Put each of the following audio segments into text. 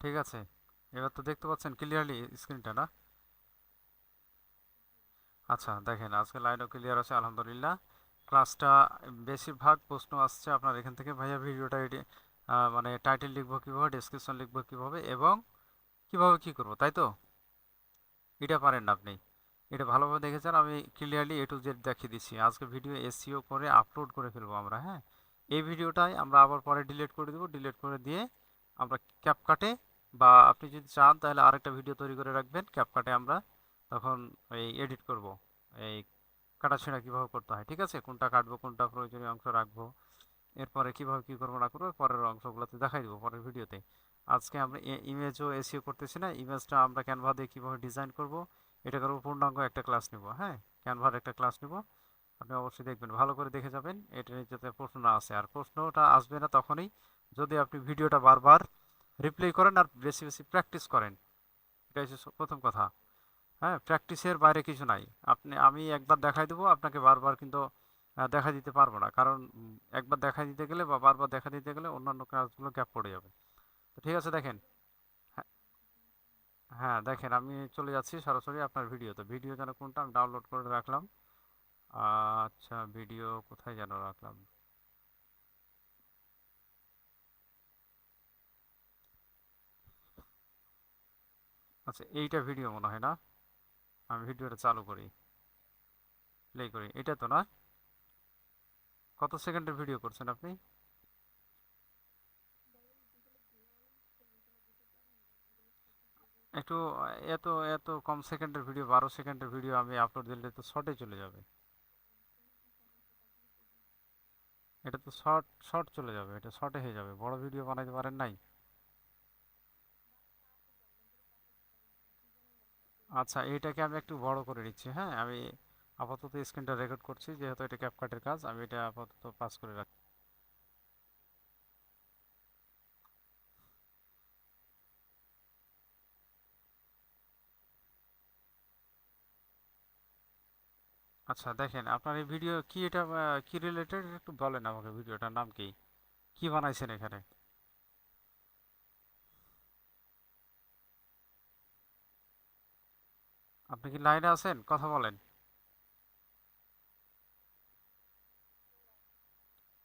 ঠিক আছে। এবার তো দেখতে পাচ্ছেন ক্লিয়ারলি স্ক্রিনটা না? আচ্ছা দেখেন আজকে লাইনও ক্লিয়ার আছে, আলহামদুলিল্লাহ। ক্লাসটা বেশিরভাগ প্রশ্ন আসছে আপনার এখান থেকে। ভাইয়া ভিডিওটা মানে টাইটেল লিখব কীভাবে ডেসক্রিপশন লিখব কীভাবে এবং কীভাবে কি করব, তাই তো? এটা পারেন না আপনি। এটা ভালোভাবে দেখেছেন, আমি ক্লিয়ারলি এ টু জেড দেখিয়ে দিচ্ছি। আজকে ভিডিও এসিও করে আপলোড করে ফেলব আমরা হ্যাঁ? এই ভিডিওটাই আমরা আবার পরে ডিলিট করে দেবো। ডিলিট করে দিয়ে আমরা ক্যাপকাটে বা আপনি যদি চান, তাহলে আরেকটা ভিডিও তৈরি করে রাখবেন। ক্যাপকাটে আমরা তখন এই এডিট করব। এই কাটাছেঁড়া কীভাবে করতে হয়, ঠিক আছে? কোনটা কাটবো, কোনটা প্রয়োজনীয় অংশ রাখব, এরপরে কীভাবে কী করব, না করব, পরের অংশগুলোতে দেখাই দেবো পরের ভিডিওতে আজকে আমরা ইমেজও এসিও করতেছি না। ইমেজটা আমরা ক্যানভা দিয়ে কীভাবে ডিজাইন করব, এটা করব পূর্ণাঙ্গ একটা ক্লাস নেব হ্যাঁ? ক্যানভার একটা ক্লাস নেব। আপনি অবশ্যই দেখবেন, ভালো করে দেখে যাবেন। এটা নিয়ে যাতে প্রশ্ন না আসে আর প্রশ্নটা আসবে না তখনই যদি আপনি ভিডিওটা বারবার রিপ্লে করেন আর বেশি বেশি প্র্যাকটিস করেন। এটা হচ্ছে প্রথম কথা। হ্যাঁ প্র্যাকটিসের বাইরে কিছু নাই। আপনি আমি একবার দেখাই দেবো আপনাকে বারবার কিন্তু দেখা দিতে পারব না। কারণ একবার দেখা দিতে গেলে বা বারবার দেখা দিতে গেলে অন্যান্য কাজগুলো গ্যাপ পড়ে যাবে। তো ঠিক আছে দেখেন। হ্যাঁ হ্যাঁ, দেখেন আমি চলে যাচ্ছি সরাসরি আপনার ভিডিওতে। ভিডিও যেন কোনটা আমি ডাউনলোড করে রাখলাম। আচ্ছা ভিডিও কোথায় যেন রাখলাম? আচ্ছা এইটা ভিডিও মনে হয় না। আমি ভিডিওটা চালু করি। প্লে করি। এটা তো না? কত সেকেন্ডের ভিডিও করছেন আপনি? একটু, এত এত কম সেকেন্ডের ভিডিও বারো সেকেন্ডের ভিডিও আমি আপলোড দিলে তো শর্টে চলে যাবে। এটা তো শর্ট শর্ট চলে যাবে। এটা শর্টে হয়ে যাবে। বড় ভিডিও বানাইতে পারেন নাই? আচ্ছা এইটাকে আমি একটু বড় করে নিচ্ছি হ্যাঁ? আমি আপাতত স্ক্রিনটা রেকর্ড করছি, যেহেতু এটা ক্যাপকাটের কাজ, আমি এটা আপাতত পাস করে রাখছি আচ্ছা দেখেন, আপনার এই ভিডিও কি এটা কি রিলেটেড একটু বলেন আমাকে ভিডিওটার নাম কি? কি বানাইছেন এখানে? আপনি কি লাইনে আছেন? কথা বলেন।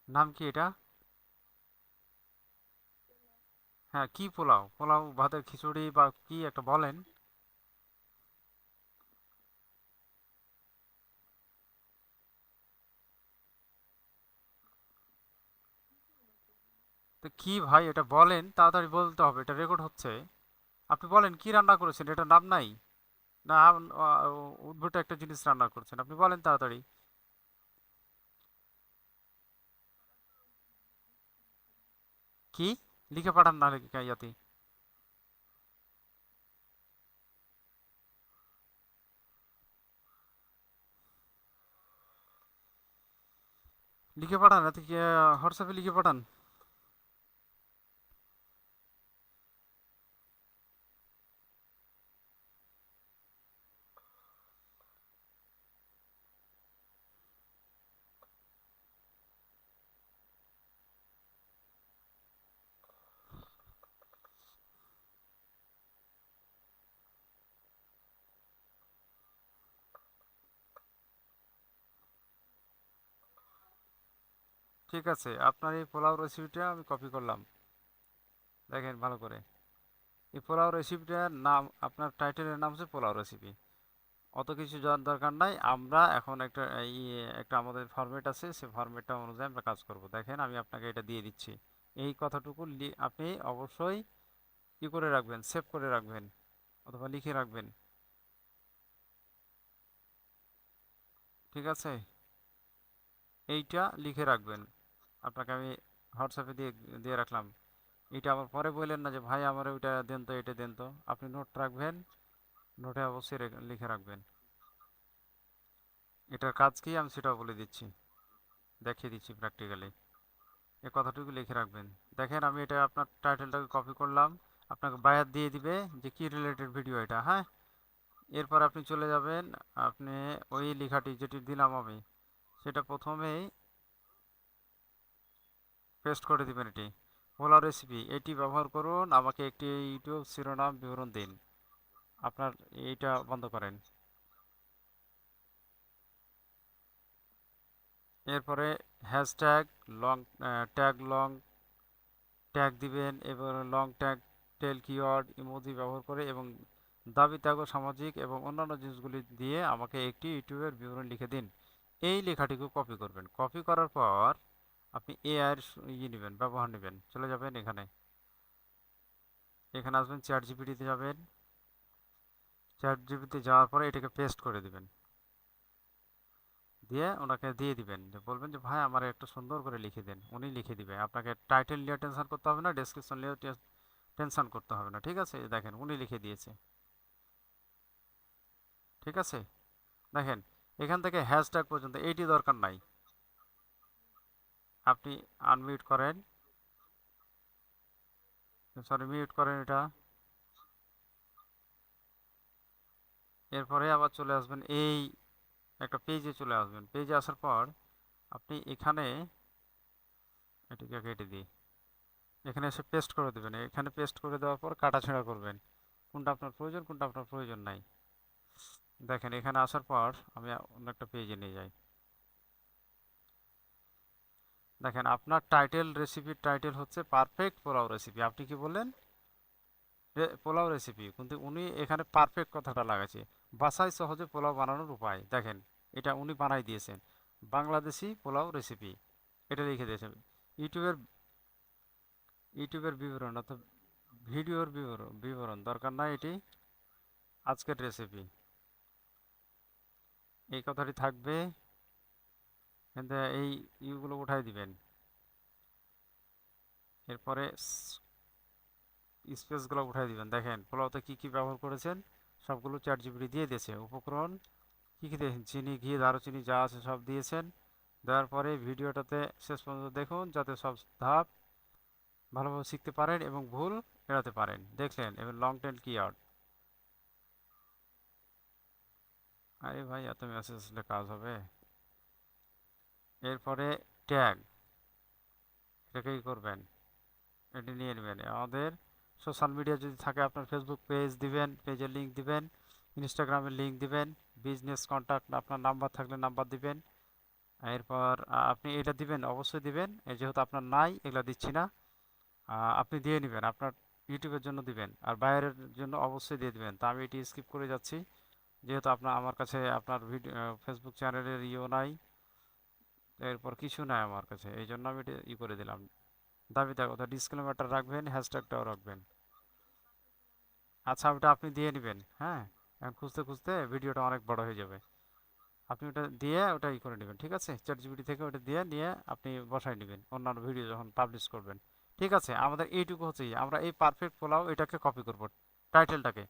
নাম কি এটা? হ্যাঁ কি পোলাও? পোলাও, ভাতের খিচুড়ি বা কি একটা বলেন। তো কি ভাই এটা বলেন? তাড়াতাড়ি বলতে হবে, এটা রেকর্ড হচ্ছে। আপনি বলেন, কি রান্না করেছেন? এটা নাম নাই। না, আম- আ- উদ্ভট একটা জিনিস রান্না করছেন। আপনি বলেন তাড়াতাড়ি। কি? লিখে পাঠান না লিখে ইয়াতে লিখে পাঠান এতে কি হোয়াটসঅ্যাপে লিখে পাঠান? ঠিক আছে, আপনার এই পোলাও রেসিপিটা আমি কপি করলাম। দেখেন ভালো করে। এই পোলাও রেসিপিটার নাম, আপনার টাইটেলের নাম হচ্ছে পোলাও রেসিপি অত কিছু জানার দরকার নাই, আমরা এখন একটা, এই, একটা আমাদের ফরম্যাট আছে, সেই ফরম্যাটটা অনুযায়ী আমরা কাজ করব। দেখেন, আমি আপনাকে এটা দিয়ে দিচ্ছি। এই কথাটুকু আপনি অবশ্যই কি করে রাখবেন সেভ করে রাখবেন, অথবা লিখে রাখবেন। ঠিক আছে? এইটা লিখে রাখবেন। আপনাকে আমি হোয়াটসঅ্যাপে দিয়ে দিয়ে রাখলাম। এটা আবার পরে বললেন না যে, ভাই, আমার ওইটা দেন তো, এটা দেন তো। আপনি নোট রাখবেন নোটে অবশ্যই লিখে রাখবেন। এটার কাজ কি আমি সেটাও বলে দিচ্ছি। দেখিয়ে দিচ্ছি প্র্যাকটিক্যালি এ কথাটুকু লিখে রাখবেন। দেখেন, আমি এটা আপনার টাইটেলটাকে কপি করলাম। আপনাকে বায়ার দিয়ে দিবে যে, কি রিলেটেড ভিডিও এটা? হ্যাঁ? এরপর আপনি চলে যাবেন, আপনি ওই লেখাটি যেটি দিলাম আমি, সেটা প্রথমেই পেস্ট করে দিবেন এটি। পোলাও রেসিপি এটি ব্যবহার করুন, আমাকে একটি ইউটিউব শিরোনাম বিবরণ দিন। আপনার এইটা বন্ধ করেন। এরপরে hashtag long tag long tag দিবেন, এবার long tag tail keyword emoji ব্যবহার করে এবং দাবি ত্যাগ সামাজিক এবং অন্যান্য জিনিসগুলি দিয়ে আমাকে একটি ইউটিউবের বিবরণ লিখে দিন। এই লেখাটিকে কপি করবেন। কপি করার পর আপনি এ এআইয়ের ইয়ে নেবেন, ব্যবহার নেবেন, চলে যাবেন এখানে। এখানে আসবেন চ্যাট জিপিটিতে যাবেন। চ্যাট জিপিতে যাওয়ার পরে এটাকে পেস্ট করে দিবেন। দিয়ে ওনাকে দিয়ে দিবেন। যে বলবেন যে, ভাই, আমার একটু সুন্দর করে লিখে দেন। উনি লিখে দিবে। আপনাকে টাইটেল নিয়ে টেনশন করতে হবে না ডেসক্রিপশন নিয়ে টেনশন করতে হবে না, ঠিক আছে? দেখেন, উনি লিখে দিয়েছে। ঠিক আছে? দেখেন, এখান থেকে হ্যাশট্যাগ পর্যন্ত, এইটি দরকার নাই। আপনি আনমিউট করেন। সরি মিউট করেন এটা। এরপরে আবার চলে আসবেন, এই একটা পেজে চলে আসবেন। পেজে আসার পর আপনি এখানে এটিকে কেটে দিই। এখানে এসে পেস্ট করে দেবেন। এখানে পেস্ট করে দেওয়ার পর কাটাছেঁড়া করবেন। কোনটা আপনার প্রয়োজন, কোনটা আপনার প্রয়োজন নাই। দেখেন, এখানে আসার পর আমি অন্য একটা পেজে নিয়ে যাই। দেখেন, আপনার টাইটেল রেসিপির টাইটেল হচ্ছে পারফেক্ট পোলাও রেসিপি আপনি কি বললেন? পোলাও রেসিপি কিন্তু উনি এখানে পারফেক্ট কথাটা লাগাচ্ছে বাসায় সহজে পোলাও বানানোর উপায়। দেখেন, এটা উনি বানাই দিয়েছেন। বাংলাদেশি পোলাও রেসিপি এটা লিখে দিয়েছেন। ইউটিউবের ইউটিউবের বিবরণ অর্থাৎ ভিডিওর বিবরণ বিবরণ দরকার নাই এটি। আজকের রেসিপি এই কথাটি থাকবে। কিন্তু এই ইউগুলো উঠাই দিবেন। এরপরে স্পেসগুলো উঠাই দিবেন। দেখেন পোলাওতে কি কি ব্যবহার করেছেন? সবগুলো চার জিবি দিয়ে দিয়েছে। উপকরণ, কী কী দিয়েছেন? চিনি, ঘি, দারুচিনি যা আছে সব দিয়েছেন। দেওয়ার পরে ভিডিওটাতে শেষ পর্যন্ত দেখুন, যাতে সব ধাপ ভালোভাবে শিখতে পারেন এবং ভুল এড়াতে পারেন। দেখলেন এবং লং টেল কি আউট আরে ভাই, এত মেসেজ আসলে কাজ হবে। এরপরে ট্যাগ। এটাকেই করবেন। এটি নিয়ে নেবেন। আমাদের সোশ্যাল মিডিয়া যদি থাকে, আপনার ফেসবুক পেজ দিবেন পেজের লিঙ্ক দিবেন ইনস্টাগ্রামের লিঙ্ক দিবেন বিজনেস কন্ট্যাক্ট আপনার নাম্বার থাকলে নাম্বার দিবেন। এরপর আপনি এটা দিবেন, অবশ্যই দিবেন। যেহেতু আপনার নাই, এগুলো দিচ্ছি না। আপনি দিয়ে নেবেন, আপনার ইউটিউবের জন্য দিবেন। আর বাইরের জন্য অবশ্যই দিয়ে দিবেন। তা আমি এটি স্কিপ করে যাচ্ছি। যেহেতু আপনার, আমার কাছে আপনার ভিডিও ফেসবুক চ্যানেলের ইও নাই। এরপর কিছু নাই আমার কাছে। এই জন্য আমি এটা ই করে দিলাম। দাবিদার কথা ডিসক্লেমারটা রাখবেন হ্যাশট্যাগটাও রাখবেন। আচ্ছা ওটা আপনি দিয়ে নেবেন হ্যাঁ? এখন খুঁজতে খুঁজতে ভিডিওটা অনেক বড় হয়ে যাবে। আপনি ওটা দিয়ে ওটা ই করে নেবেন, ঠিক আছে? চ্যাট জিবিটি থেকে ওটা দিয়ে নিয়ে আপনি বসাই নেবেন, অন্যান্য ভিডিও যখন পাবলিশ করবেন। ঠিক আছে? আমাদের এইটুকু হচ্ছে আমরা এই পারফেক্ট পোলাও এটাকে কপি করব টাইটেলটাকে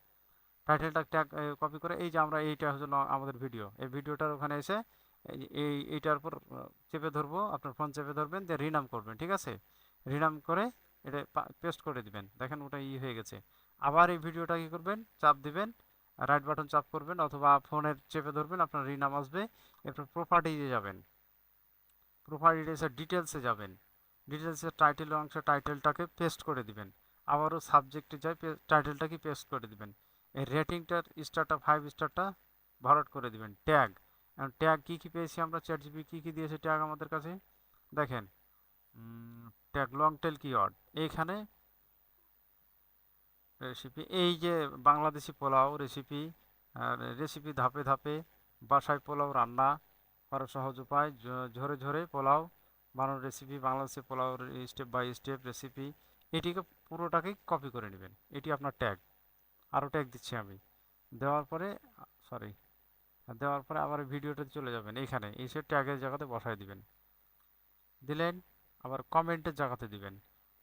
টাইটেলটা কপি করে এই যে আমরা এইটা হচ্ছে আমাদের ভিডিও এই ভিডিওটার ওখানে এসে এই এইটার উপর চেপে ধরবো, আপনার ফোন চেপে ধরবেন, দিয়ে রিনাম করবেন, ঠিক আছে? রিনাম করে এটা পেস্ট করে দিবেন, দেখেন ওটা ই হয়ে গেছে। আবার এই ভিডিওটা কী করবেন? চাপ দিবেন রাইট বাটন চাপ করবেন, অথবা ফোনের চেপে ধরবেন, আপনার রিনাম আসবে, এরপর প্রপার্টিজে যাবেন। প্রপার্টিজে ডিটেলসে যাবেন। ডিটেলসের টাইটেল অংশে টাইটেলটাকে পেস্ট করে দিবেন। আবারও সাবজেক্টে যাই টাইটেলটাকে পেস্ট করে দিবেন। এই রেটিংটার স্টারটা ফাইভ স্টারটা ভরাট করে দিবেন। ট্যাগ ট্যাগ কী কী পেয়েছি আমরা? চ্যাট জিবি কী কী দিয়েছে ট্যাগ আমাদের কাছে? দেখেন ট্যাগ লং টেল কিওয়ার্ড এইখানে রেসিপি এই যে বাংলাদেশি পোলাও রেসিপি রেসিপি ধাপে ধাপে বাসায় পোলাও রান্না করার সহজ উপায় ঝরে ঝরে পোলাও বানানোর recipe Bangladeshi pulao step by step recipe এটিকে পুরোটাকেই কপি করে নেবেন। এটি আপনার ট্যাগ আরও ট্যাগ দিচ্ছি আমি। দেওয়ার পরে সরি দেওয়ার পরে আবার ভিডিওটা চলে যাবেন এইখানে। এসে ট্যাগের জায়গাতে বসায় দিবেন। দিলেন, আবার কমেন্টের জায়গাতে দিবেন।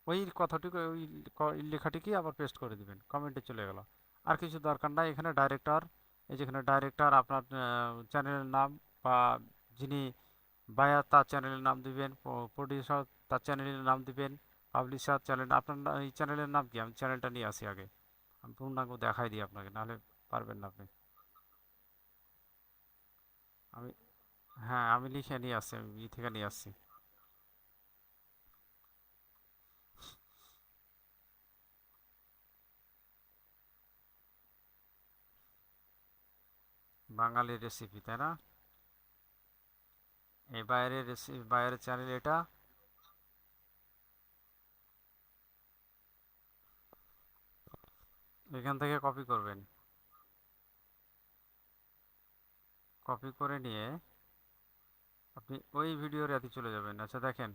ওই কথাটিকে, ওই লেখাটিকে আবার পেস্ট করে দিবেন। কমেন্টে চলে গেল। আর কিছু দরকার নাই, এখানে ডাইরেক্টর এই যেখানে ডাইরেক্টর আপনার চ্যানেলের নাম বা যিনি বায়ার তার চ্যানেলের নাম দিবেন প্রডিউসার তার চ্যানেলের নাম দিবেন পাবলিশার চ্যানেল আপনার এই চ্যানেলের নাম কি? আমি চ্যানেলটা নিয়ে আসি আগে। আমি পূর্ণাঙ্গ দেখাই দিই আপনাকে, নাহলে পারবেন না আপনি। আমি হ্যাঁ আমি লিখে নিয়ে আসছি, আমি ই থেকে নিয়ে আসছি। বাঙালি রেসিপি তাই না? এই বাইরের রেসিপি বাইরের চ্যানেল এটা? এখান থেকে কপি করবেন। কপি করে নিয়ে আপনি ওই ভিডিওর এতে চলে যাবেন। আচ্ছা দেখেন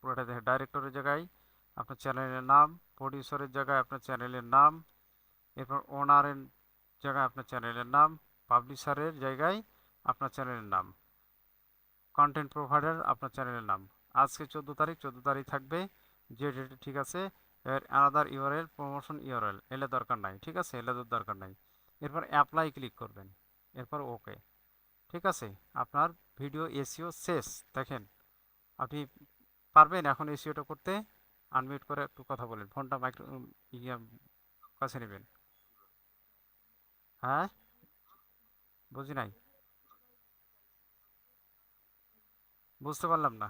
পুরোটা দেখেন ডাইরেক্টরের জায়গায়, আপনার চ্যানেলের নাম প্রডিউসারের জায়গায় আপনার চ্যানেলের নাম, এরপর ওনারের জায়গায় আপনার চ্যানেলের নাম পাবলিশারের জায়গায় আপনার চ্যানেলের নাম কন্টেন্ট প্রোভাইডার আপনার চ্যানেলের নাম। আজকে চোদ্দ তারিখ চোদ্দ তারিখ থাকবে, যে ডেটে ঠিক আছে, এর আনাদার ইউআরএল প্রমোশন ইউআরএল এলে দরকার নাই, ঠিক আছে, এলে দরকার নাই। এরপর অ্যাপ্লাই ক্লিক করবেন। এরপর ওকে ঠিক আছে, আপনার ভিডিও এসিও শেষ। দেখেন, আপনি পারবেন এখন এসিওটা করতে। আনমিউট করে একটু কথা বলেন। ফোনটা মাইক্রো কাছে নেবেন। হ্যাঁ? বুঝি নাই। বুঝতে পারলাম না।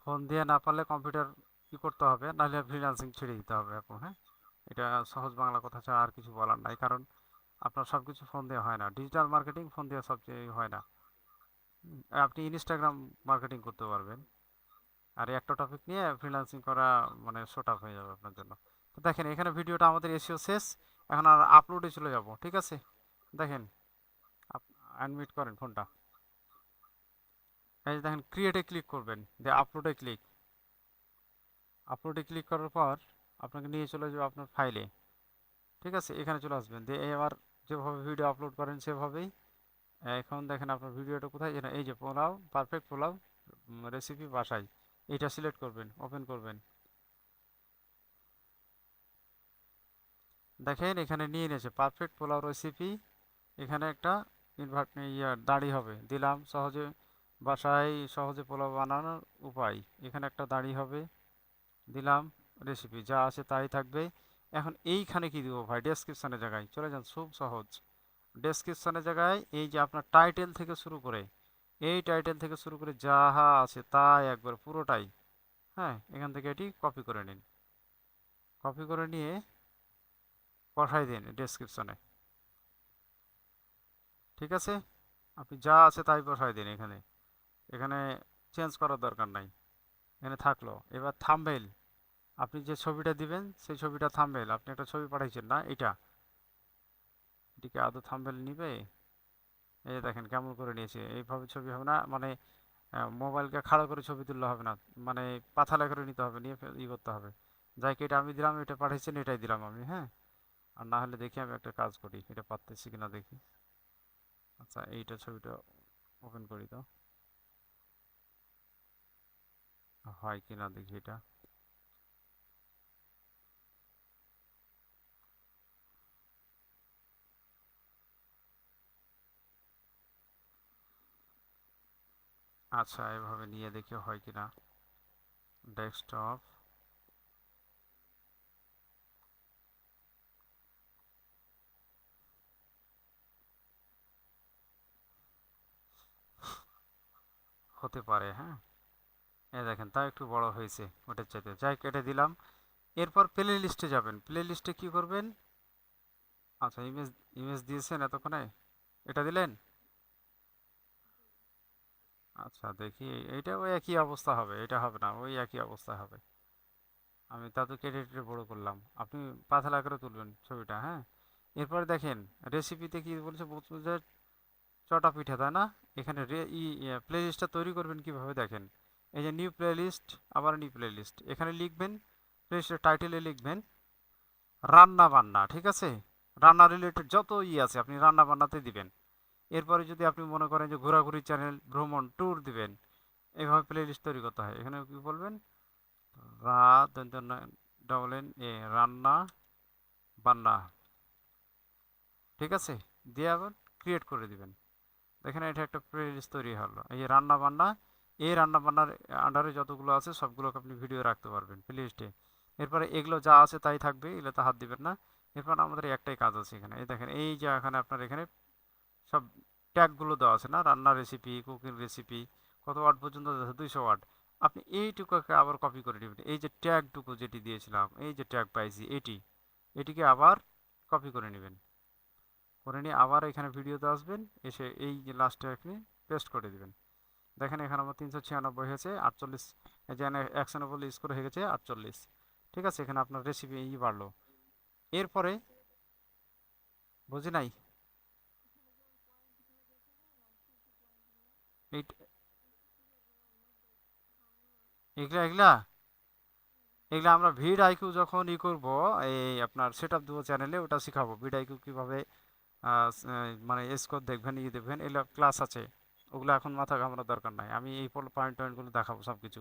ফোন দিয়ে না পারলে কম্পিউটার কি করতে হবে, নাহলে ফ্রিল্যান্সিং ছেড়ে দিতে হবে এখন হ্যাঁ? এটা সহজ বাংলা কথা ছাড়া আর কিছু বলার নাই। কারণ আপনার সব কিছু ফোন দিয়ে হয় না। ডিজিটাল মার্কেটিং ফোন দিয়ে সবচেয়ে হয় না। আপনি ইনস্টাগ্রাম মার্কেটিং করতে পারবেন। আর একটা টপিক নিয়ে ফ্রিল্যান্সিং করা মানে শোট আপ হয়ে যাবে আপনার জন্য। তো দেখেন, এখানে ভিডিওটা আমাদের এসিও শেষ। এখন আর আপলোডে চলে যাব, ঠিক আছে? দেখেন আনমিট করেন ফোনটা এই দেখেন ক্রিয়েটে ক্লিক করবেন, দিয়ে আপলোডে ক্লিক আপলোডে ক্লিক করার পর আপনাকে নিয়ে চলে যাবে আপনার ফাইলে ঠিক আছে? এখানে চলে আসবেন। দিয়ে এবার যেভাবে ভিডিও আপলোড করেন সেভাবেই, এখন দেখেন আপনার ভিডিওটা কোথায়? যেন এই যে পোলাও পারফেক্ট পোলাও রেসিপি বাসায়। এটা সিলেক্ট করবেন ওপেন করবেন। দেখেন, এখানে নিয়ে নিয়েছে পারফেক্ট পোলাও রেসিপি এখানে একটা ইনভার্ট ইয়া, দাড়ি হবে। দিলাম, সহজে বাসায় সহজে পোলাও বানানোর উপায়। এখানে একটা দাড়ি হবে। দিলাম। রেসিপি যা আছে তাই থাকবে। এখন এইখানে কি দিব ভাই? ডেসক্রিপশনের জায়গায়। চলে যান, খুব সহজ। ডেসক্রিপশনের জায়গায় এই যে আপনার টাইটেল থেকে শুরু করে, এই টাইটেল থেকে শুরু করে যাহা আছে তাই একবার পুরোটাই হ্যাঁ এখান থেকে এটি কপি করে নিন। কপি করে নিয়ে পাঠাই দিন ডেসক্রিপশনে ঠিক আছে? আপনি যা আছে তাই বসাই দিন এখানে। এখানে চেঞ্জ করার দরকার নাই। এখানে থাকল। এবার থাম্বেল আপনি যে ছবিটা দিবেন, সেই ছবিটা থাম্বেল আপনি একটা ছবি পাঠাইছেন না এটা এটিকে আদৌ থাম্বেল নিবে? এই যে দেখেন কেমন করে নিয়েছে, এইভাবে ছবি হবে না মানে মোবাইলকে খাড়া করে ছবি তুললে হবে না মানে পাথালা করে নিতে হবে, নিয়ে ই করতে হবে। যাই কি এটা আমি দিলাম, এটা পাঠিয়েছেন এটাই দিলাম আমি হ্যাঁ? আর না হলে দেখি আমি একটা কাজ করি, এটা পারতেছি কিনা দেখি। আচ্ছা এইটা ছবিটা ওপেন করি তো। হয় কিনা দেখি এটা। আচ্ছা এভাবে নিয়ে দেখি হয় কিনা। ডেস্কটপ। হতে পারে হ্যাঁ। এ দেখেন তা একটু বড় হয়েছে ওটার চাইতে। যাই কেটে দিলাম। এরপর প্লে লিস্টে যাবেন। প্লে লিস্টে কি করবেন? আচ্ছা ইমেজ ইমেজ দিয়েছেন এতক্ষণে? এটা দিলেন? আচ্ছা দেখি। এইটা ওই একই অবস্থা হবে এটা হবে না, ওই একই অবস্থা হবে। আমি তা তো কেটে কেটে বড় করলাম। আপনি পাতলা করে তুলবেন ছবিটা হ্যাঁ? এরপর দেখেন রেসিপিতে কি বলছে বলছে চটা পিঠা, তাই না? এখানে ই প্লে লিস্টটা তৈরি করবেন কীভাবে দেখেন? এই যে নিউ প্লে লিস্ট আবার নিউ প্লে লিস্ট এখানে লিখবেন প্লে লিস্টের টাইটেলে লিখবেন, রান্না বান্না, ঠিক আছে? রান্না রিলেটেড যত ই আছে, আপনি রান্না বান্নাতে দিবেন। এরপরে যদি আপনি মনে করেন যে ঘোরাঘুরি চ্যানেল ভ্রমণ ট্যুর দিবেন এইভাবে প্লে লিস্ট তৈরি করতে হয়। এখানে কি বলবেন? রা ডবল এন এ রান্না, বান্না। ঠিক আছে? দিয়ে আবার ক্রিয়েট করে দিবেন। দেখেন এটা একটা প্লে লিস্ট তৈরি হলো। এই রান্না, বান্না, এই রান্না, বান্নার আন্ডারে যতগুলো আছে, সবগুলোকে আপনি ভিডিও রাখতে পারবেন প্লে লিস্টে এরপরে এগুলো যা আছে তাই থাকবে এগুলো এগুলোতে হাত দিবেন না। এরপর আমাদের একটাই কাজ আছে এখানে। এই দেখেন, এই যে এখানে আপনার এখানে সব ট্যাগগুলো দেওয়া আছে না? রান্নার রেসিপি কুকিং রেসিপি কত ওয়ার্ড পর্যন্ত আছে? দুইশো ওয়ার্ড। আপনি এইটুকুকে আবার কপি করে নেবেন। এই যে ট্যাগটুকু যেটি দিয়েছিলাম, এই যে ট্যাগ পাইছি, এটি, এটিকে আবার কপি করে নেবেন। করে নিয়ে আবার এখানে ভিডিওতে আসবেন, এসে এই যে লাস্টে আপনি পেস্ট করে দেবেন। দেখেন এখানে আমার তিনশো ছিয়ানব্বই হয়েছে, আটচল্লিশ এখানে একশো নব্বই স্কোর হয়ে গেছে, আটচল্লিশ। ঠিক আছে, এখানে আপনার রেসিপি ই বাড়লো। এরপরে, বুঝি নাই এই এগুলা এগুলা। এগুলো আমরা ভিড আইকিউ যখন ই করব, এই আপনার সেট আপ দেবো চ্যানেলে ওটা শিখাবো। ভিড আইকিউ কীভাবে মানে স্কোর দেখবেন, ই দেখবেন, এগুলো ক্লাস আছে। ওগুলো এখন মাথা ঘামানোর দরকার নাই। আমি এই পয়েন্ট টয়েন্টগুলো দেখাবো সব কিছু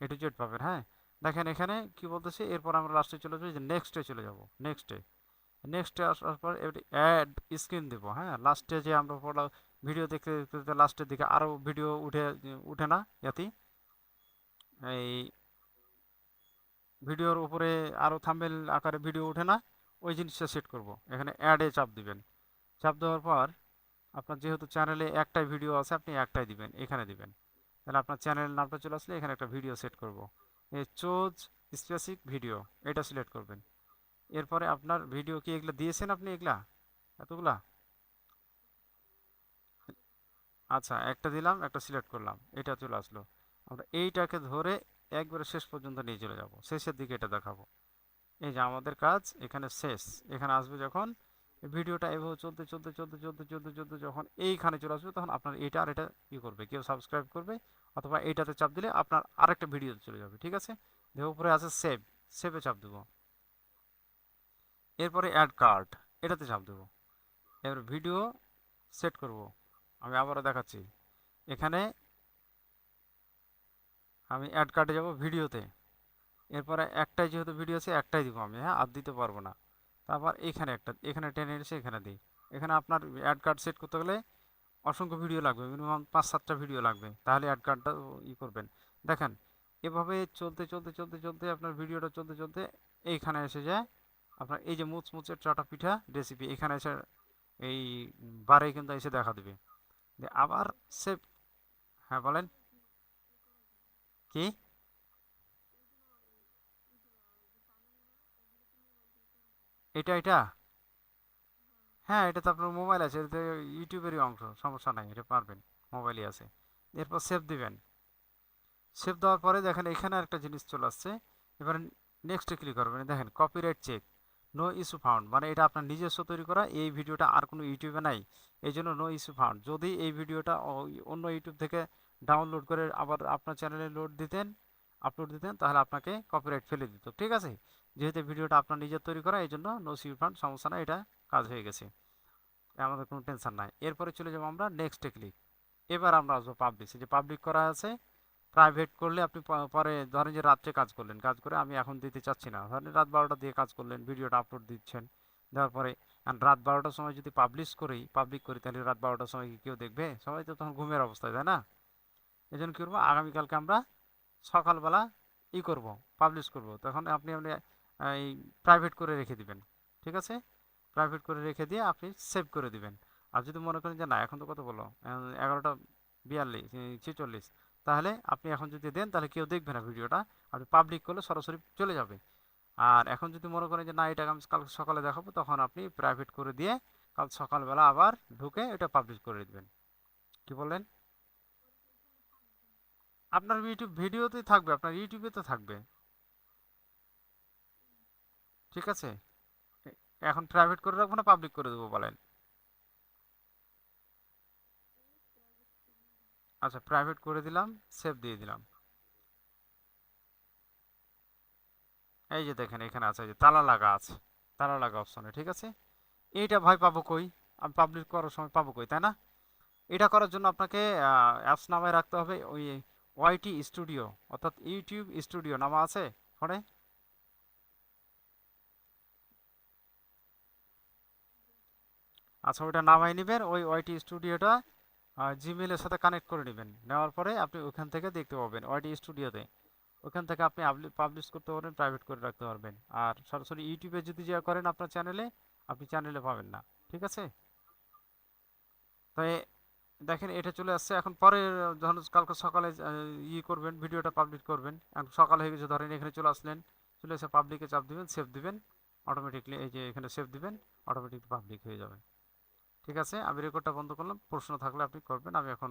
এ টু জেড পাবেন হ্যাঁ? দেখেন এখানে কি বলতেছে, এরপর আমরা লাস্টে চলে যাব যে নেক্সটে চলে যাব নেক্সটে নেক্সটে আসার পর এটি অ্যাড স্ক্রিন দেবো হ্যাঁ? লাস্টে যে আমরা ভিডিও দেখতে দেখতে লাস্টের দিকে আরও ভিডিও উঠে উঠে না, ইয়াতি? এই ভিডিওর উপরে আরও থাম্বেল আকারে ভিডিও ওঠে না, ওই জিনিসটা সেট করব। এখানে অ্যাডে চাপ দিবেন। চাপ দেওয়ার পর আপনার যেহেতু চ্যানেলে একটাই ভিডিও আছে, আপনি একটাই দিবেন, এখানে দিবেন। তাহলে আপনার চ্যানেলের নামটা চলে আসলে এখানে একটা ভিডিও সেট করব। এই চোজ স্পেসিফিক ভিডিও এটা সিলেক্ট করবেন। এরপরে আপনার ভিডিও কি এগুলো দিয়েছেন আপনি এগুলা? এতগুলা? আচ্ছা একটা দিলাম, একটা সিলেক্ট করলাম, এটা চলে আসলো। আমরা এইটাকে ধরে একবারে শেষ পর্যন্ত নিয়ে চলে যাব। শেষের দিকে এটা দেখাবো। এই যে আমাদের কাজ, এখানে শেষ। এখানে আসবে যখন ভিডিওটা এভাবে চলতে চলতে চলতে চলতে চলতে চলতে যখন এইখানে চলে আসবে তখন আপনার এটা আর এটা ই করবে। কেউ সাবস্ক্রাইব করবে অথবা এইটাতে চাপ দিলে আপনার আরেকটা ভিডিও চলে যাবে, ঠিক আছে? দেখো উপরে আছে সেভ সেভে চাপ দেবো। এরপরে অ্যাড কার্ড এটাতে চাপ দেবো। এবার ভিডিও সেট করব। আমি আবারও দেখাচ্ছি। এখানে আমি অ্যাড কার্ডে যাব ভিডিওতে। এরপরে একটাই যেহেতু ভিডিও আছে, একটাই দিব আমি হ্যাঁ? আর দিতে পারব না। তারপর এখানে একটা, এখানে টেনে এসে এখানে দিই। এখানে আপনার অ্যাড কার্ড সেট করতে গেলে অসংখ্য ভিডিও লাগবে মিনিমাম পাঁচ, সাতটা ভিডিও লাগবে। তাহলে অ্যাড কার্ডটা ই করবেন। দেখেন, এভাবে চলতে চলতে চলতে চলতে আপনার ভিডিওটা চলতে চলতে এইখানে এসে যায়। আপনার এই যে মুচমুচের চাটা পিঠা রেসিপি এখানে এসে এই বারে কিন্তু এসে দেখা দেবে। আবার সেভ হ্যাঁ বলেন কি এটা এটা? হ্যাঁ এটা তো আপনার মোবাইল আছে, এটা ইউটিউবেরই অংশ, সমস্যা নাই, এটা পারবেন মোবাইলই আছে। এরপর সেভ দিবেন। সেভ দেওয়ার পরে দেখেন এখানে একটা জিনিস চলে আসছে, এবারে নেক্সটে ক্লিক করবেন দেখেন copyright check no issue found মানে এটা আপনার নিজস্ব তৈরি করা, এই ভিডিওটা আর কোনো ইউটিউবে নাই, এই জন্য নো ইস্যু ফাউন্ড যদি এই ভিডিওটা অন্য ইউটিউব থেকে ডাউনলোড করে আবার আপনার চ্যানেলে লোড দিতেন আপলোড দিতেন, তাহলে আপনাকে কপিরাইট ফেলে দিত, ঠিক আছে? যেহেতু ভিডিওটা আপনার নিজের তৈরি করা এই জন্য নো ফাউন্ড সমস্যা না এটা কাজ হয়ে গেছে। আমাদের কোনো টেনশন নাই। এরপরে চলে যাব আমরা নেক্সটে ক্লিক এবার আমরা আসব পাবলিশ যে পাবলিক করা আছে প্রাইভেট করলে আপনি পরে ধরেন যে রাত্রে কাজ করলেন, কাজ করে আমি এখন দিতে চাচ্ছি না। ধরেন রাত বারোটা দিয়ে কাজ করলেন, ভিডিওটা আপলোড দিচ্ছেন, দেওয়ার পরে রাত বারোটার সময় যদি পাবলিশ করি পাবলিক করি, তাহলে রাত বারোটার সময় কি কেউ দেখবে? সবাই তো তখন ঘুমের অবস্থায়, তাই না? এই জন্য কী করব? আগামীকালকে আমরা সকালবেলা ই করব পাবলিশ করব। তখন আপনি আপনি এই প্রাইভেট করে রেখে দিবেন, ঠিক আছে? প্রাইভেট করে রেখে দিয়ে আপনি সেভ করে দিবেন। আর যদি মনে করেন যে, না, এখন তো কত বলো? এগারোটা বিয়াল্লিশ ছেচল্লিশ। তাহলে আপনি এখন যদি দেন, তাহলে কেউ দেখবে না ভিডিওটা। আপনি পাবলিক করলে সরাসরি চলে যাবে। আর এখন যদি মনে করেন যে, না, এটা আমি কাল সকালে দেখাবো, তখন আপনি প্রাইভেট করে দিয়ে কাল সকালবেলা আবার ঢুকে এটা পাবলিশ করে দেবেন। কি বললেন? আপনার ইউটিউব ভিডিওতেই থাকবে, আপনার ইউটিউবে তো থাকবে। ঠিক আছে? এখন প্রাইভেট করে রাখব না পাবলিক করে দেবো বলেন। আচ্ছা প্রাইভেট করে দিলাম সেভ দিয়ে দিলাম। এই যে দেখেন, এখানে আছে যে তালা লাগা আছে, তালা লাগা অপশনে ঠিক আছে? এইটা ভাই পাবো কই? আমি পাবলিক করার সময় পাবো কই, তাই না? এটা করার জন্য আপনাকে অ্যাপস নামায় রাখতে হবে, ওই ওয়াইটি স্টুডিও অর্থাৎ ইউটিউব স্টুডিও নামা আছে ফোনে আচ্ছা ওইটা নামাই নেবেন, ওই ওয়াইটি স্টুডিওটা জিমেলের সাথে কানেক্ট করে নেবেন। নেওয়ার পরে আপনি ওখান থেকে দেখতে পাবেন ওয়াইটি স্টুডিওতে ওখান থেকে আপনি পাবলিশ করতে পারবেন প্রাইভেট করে রাখতে পারবেন। আর সরাসরি ইউটিউবে যদি যা করেন আপনার চ্যানেলে আপনি চ্যানেলে পাবেন না। ঠিক আছে? তাই দেখেন এটা চলে আসছে। এখন পরে যখন কালকে সকালে ই করবেন, ভিডিওটা পাবলিক করবেন, এখন সকাল হয়ে গেছে, ধরেন এখানে চলে আসলেন, চলে এসে পাবলিকে চাপ দিবেন সেভ দিবেন অটোমেটিকলি এই যে এখানে সেভ দিবেন অটোমেটিক পাবলিক হয়ে যাবে। ঠিক আছে? আমি রেকর্ডটা বন্ধ করলাম, প্রশ্ন থাকলে আপনি করবেন, আমি এখন